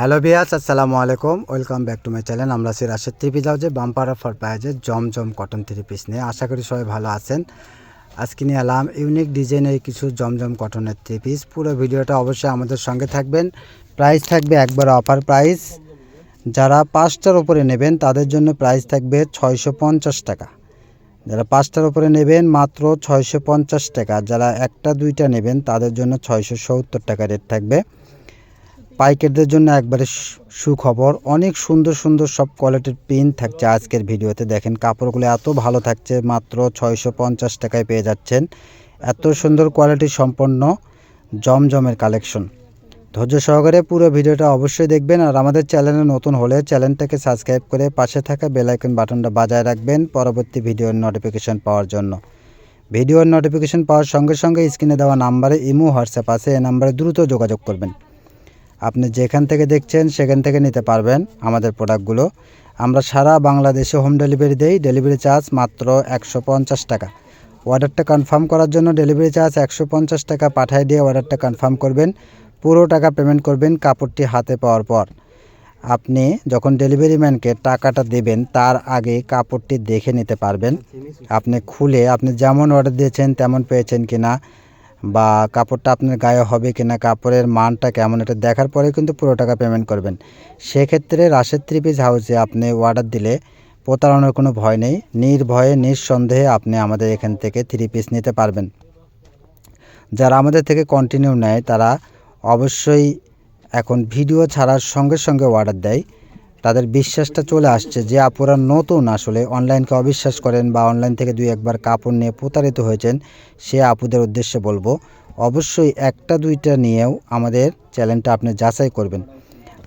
Hello বিয়াস আসসালামু আলাইকুম। Welcome back to my channel. আমরা আছি রাশেদ থ্রি পিস হাউজে বাম্পার অফার প্রাইজে জমজম কটন থ্রি পিস নিয়ে। আশা করি সবাই ভালো আছেন। আজকে নিয়ে এলাম ইউনিক ডিজাইনের কিছু জমজম কটনের থ্রি পিস। পুরো ভিডিওটা অবশ্যই আমাদের সঙ্গে থাকবেন। প্রাইস থাকবে একবার অফার প্রাইস। যারা পাঁচটার উপরে নেবেন, তাদের জন্য প্রাইস থাকবে ছয়শো পঞ্চাশ টাকা। যারা পাঁচটার উপরে নেবেন, মাত্র ছয়শো পঞ্চাশ টাকা। যারা একটা, দুইটা নেবেন, তাদের জন্য ছয়শো সত্তর টাকা রেট থাকবে। পাইকারদের জন্য একবারে সুখবর। অনেক সুন্দর সুন্দর সব কোয়ালিটির প্রিন্ট থাকছে আজকের ভিডিওতে। দেখেন, কাপড়গুলো এত ভালো থাকছে, মাত্র ছয়শো পঞ্চাশ টাকায় পেয়ে যাচ্ছেন। এত সুন্দর কোয়ালিটি সম্পন্ন, জমজমের কালেকশন ধৈর্য সহকারে পুরো ভিডিওটা অবশ্যই দেখবেন আর আমাদের চ্যানেলে নতুন হলে চ্যানেলটাকে সাবস্ক্রাইব করে পাশে থাকা বেল আইকন বাটনটা বাজায় রাখবেন পরবর্তী ভিডিওর নোটিফিকেশন পাওয়ার জন্য। ভিডিওর নোটিফিকেশন পাওয়ার সঙ্গে সঙ্গে স্ক্রিনে দেওয়া নাম্বারে ইমো হোয়াটসঅ্যাপ আছে, এই নাম্বারে দ্রুত যোগাযোগ করবেন। আপনি যেখান থেকে দেখছেন সেখান থেকে নিতে পারবেন আমাদের প্রোডাক্টগুলো আমরা সারা বাংলাদেশে হোম ডেলিভারি দেই ডেলিভারি চার্জ মাত্র একশো পঞ্চাশ টাকা। অর্ডারটা কনফার্ম করার জন্য ডেলিভারি চার্জ একশো পঞ্চাশ টাকা পাঠিয়ে দিয়ে অর্ডারটা কনফার্ম করবেন। পুরো টাকা পেমেন্ট করবেন কাপড়টি হাতে পাওয়ার পর। আপনি যখন ডেলিভারি ম্যানকে টাকাটা দেবেন, তার আগে কাপড়টি দেখে নিতে পারবেন। আপনি খুলে আপনি যেমন অর্ডার দিয়েছেন তেমন পেয়েছেন কিনা। বা কাপড়টা আপনার গায়ে হবে কিনা, কাপড়ের মানটা কেমন, এটা দেখার পরে কিন্তু পুরো টাকা পেমেন্ট করবেন। সেক্ষেত্রে রাশেদ থ্রি পিস হাউসে আপনি অর্ডার দিলে প্রতারণার কোনো ভয় নেই, নির্ভয়ে, নিঃসন্দেহে আপনি আমাদের এখান থেকে থ্রি পিস নিতে পারবেন। যারা আমাদের থেকে কন্টিনিউ নেয়, তারা অবশ্যই এখন ভিডিও ছাড়ার সঙ্গে সঙ্গে অর্ডার দেয়। তাদের বিশ্বাসটা চলে আসছে যে আপুরা নতুন আসলে অনলাইনকে অবিশ্বাস করেন বা অনলাইন থেকে দুই একবার কাপড় নিয়ে প্রতারিত হয়েছেন, সে আপুদের উদ্দেশ্যে বলব, অবশ্যই একটা দুইটা নিয়েও আমাদের চ্যানেলটা আপনি যাচাই করবেন।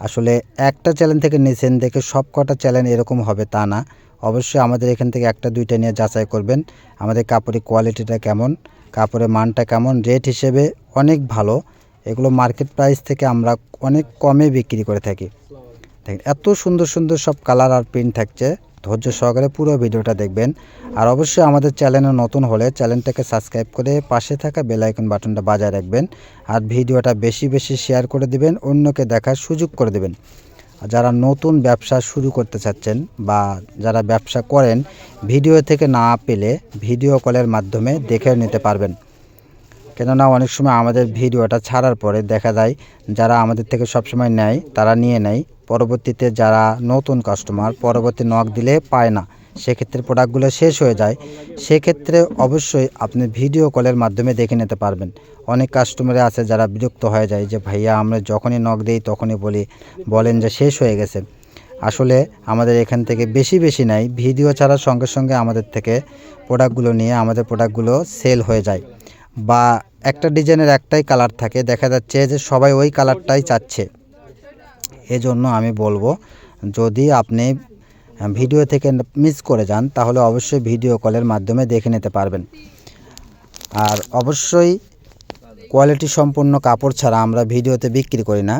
আসলে একটা চ্যানেল থেকে নিয়েছেন দেখে সব কটা চ্যানেল এরকম হবে তা না। অবশ্যই আমাদের এখান থেকে একটা দুইটা নিয়ে যাচাই করবেন, আমাদের কাপড়ের কোয়ালিটিটা কেমন, কাপড়ের মানটা কেমন, রেট হিসেবে অনেক ভালো, এগুলো মার্কেট প্রাইস থেকে আমরা অনেক কমে বিক্রি করে থাকি। দেখেন এত সুন্দর সুন্দর সব কালার আর প্রিন্ট থাকছে। ধৈর্য সহকারে পুরো ভিডিওটা দেখবেন। আর অবশ্যই আমাদের চ্যানেলে নতুন হলে চ্যানেলটাকে সাবস্ক্রাইব করে পাশে থাকা বেল আইকন বাটনটা বাজায় রাখবেন। আর ভিডিওটা বেশি বেশি শেয়ার করে দিবেন, অন্যকে দেখার সুযোগ করে দেবেন। যারা নতুন ব্যবসা শুরু করতে চাচ্ছেন বা যারা ব্যবসা করেন, ভিডিও থেকে না পেলে ভিডিও কলের মাধ্যমে দেখে নিতে পারবেন। কেননা অনেক সময় আমাদের ভিডিওটা ছাড়ার পরে দেখা যায় যারা আমাদের থেকে সবসময় নেয়, তারা নিয়ে নেয়। পরবর্তীতে যারা নতুন কাস্টমার পরবর্তী নক দিলে পায় না। সেক্ষেত্রে প্রোডাক্টগুলো শেষ হয়ে যায়। সেক্ষেত্রে অবশ্যই আপনি ভিডিও কলের মাধ্যমে দেখে নিতে পারবেন। অনেক কাস্টমারে আছে যারা বিরক্ত হয়ে যায় যে, ভাইয়া, আমরা যখনই নক দিই তখনই বলি, বলেন যে শেষ হয়ে গেছে। আসলে আমাদের এখান থেকে বেশি বেশি নাই ভিডিও ছাড়ার সঙ্গে সঙ্গে আমাদের থেকে প্রোডাক্টগুলো নিয়ে আমাদের প্রোডাক্টগুলো সেল হয়ে যায়। বা একটা ডিজাইনের একটাই কালার থাকে। দেখা যাচ্ছে যে সবাই ওই কালারটাই চাচ্ছে। এজন্য আমি বলব, যদি আপনি ভিডিও থেকে মিস করে যান, তাহলে অবশ্যই ভিডিও কলের মাধ্যমে দেখে নিতে পারবেন। আর অবশ্যই কোয়ালিটি সম্পন্ন কাপড় ছাড়া আমরা ভিডিওতে বিক্রি করি না।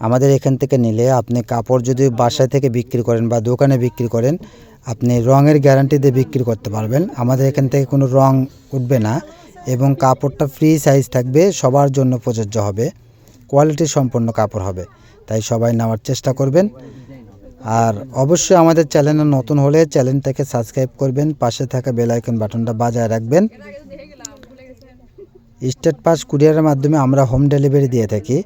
আমাদের এখান থেকে নিলে আপনি কাপড় যদি বাসায় থেকে বিক্রি করেন বা দোকানে বিক্রি করেন, আপনি রঙের গ্যারান্টি দিয়ে বিক্রি করতে পারবেন। আমাদের এখান থেকে কোনো রং উঠবে না। এবং কাপড়টা ফ্রি সাইজ থাকবে, সবার জন্য প্রযোজ্য হবে। কোয়ালিটি সম্পন্ন কাপড় হবে, তাই সবাই নেওয়ার চেষ্টা করবেন। আর অবশ্যই আমাদের চ্যানেলে নতুন হলে চ্যানেলটাকে সাবস্ক্রাইব করবেন, পাশে থাকা বেল আইকন বাটনটা বাজায় রাখবেন। স্টেট পাস কুরিয়ারের মাধ্যমে আমরা হোম ডেলিভারি দিয়ে থাকি,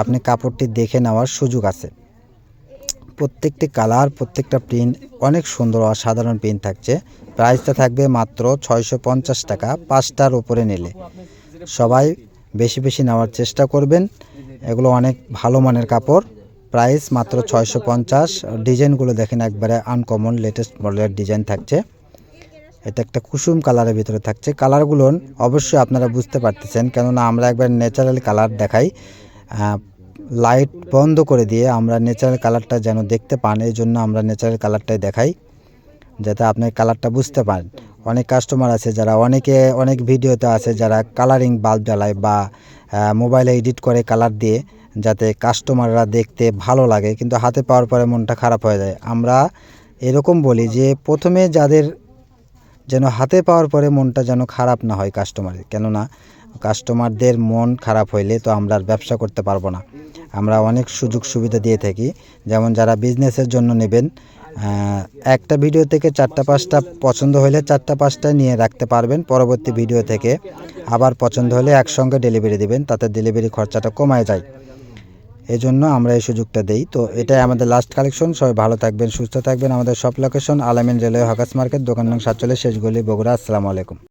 আপনি কাপড়টি দেখে নেওয়ার সুযোগ আছে। প্রত্যেকটি কালার, প্রত্যেকটা প্রিন্ট অনেক সুন্দর অসাধারণ প্রিন্ট থাকছে। প্রাইসটা থাকবে মাত্র ছয়শো পঞ্চাশ টাকা, পাঁচটার উপরে নিলে। সবাই বেশি বেশি নেওয়ার চেষ্টা করবেন। এগুলো অনেক ভালো মানের কাপড়। প্রাইস মাত্র ছয়শো পঞ্চাশ। ডিজাইনগুলো দেখেন একবারে আনকমন লেটেস্ট মডেলের ডিজাইন থাকছে। এটা একটা কুসুম কালারের ভিতরে থাকছে। কালারগুলো অবশ্যই আপনারা বুঝতে পারতেছেন, কেননা আমরা একবার ন্যাচারাল কালার দেখাই। লাইট বন্ধ করে দিয়ে আমরা ন্যাচারাল কালারটা যেন দেখতে পান, এই জন্য আমরা ন্যাচারাল কালারটাই দেখাই, যাতে আপনি কালারটা বুঝতে পারেন। অনেক কাস্টমার আছে যারা অনেকে, অনেক ভিডিওতে আছে যারা কালারিং বাল্ব জ্বালায় বা মোবাইলে এডিট করে কালার দিয়ে, যাতে কাস্টমাররা দেখতে ভালো লাগে, কিন্তু হাতে পাওয়ার পরে মনটা খারাপ হয়ে যায়। আমরা এরকম বলি যে, প্রথমে যাদের যেন হাতে পাওয়ার পরে মনটা যেন খারাপ না হয় কাস্টমারের কেননা কাস্টমারদের মন খারাপ হইলে তো আমরা আর ব্যবসা করতে পারব না। আমরা অনেক সুযোগ সুবিধা দিয়ে থাকি। যেমন যারা বিজনেসের জন্য নেবেন একটা ভিডিও থেকে চারটা পাঁচটা পছন্দ হলে চারটা পাঁচটা নিয়ে রাখতে পারবেন। পরবর্তী ভিডিও থেকে আবার পছন্দ হলে একসঙ্গে ডেলিভারি দিবেন, তাতে ডেলিভারি খরচাটা কমায় যায়। এই জন্য আমরা এই সুযোগটা দেই। তো এটাই আমাদের লাস্ট কালেকশন সবাই ভালো থাকবেন, সুস্থ থাকবেন। আমাদের সব লোকেশন আলামিন রেলওয়ে হকাস মার্কেট, দোকান নং সাতচল্লিশ, শেষ গলি বগুড়া। আসসালামু আলাইকুম।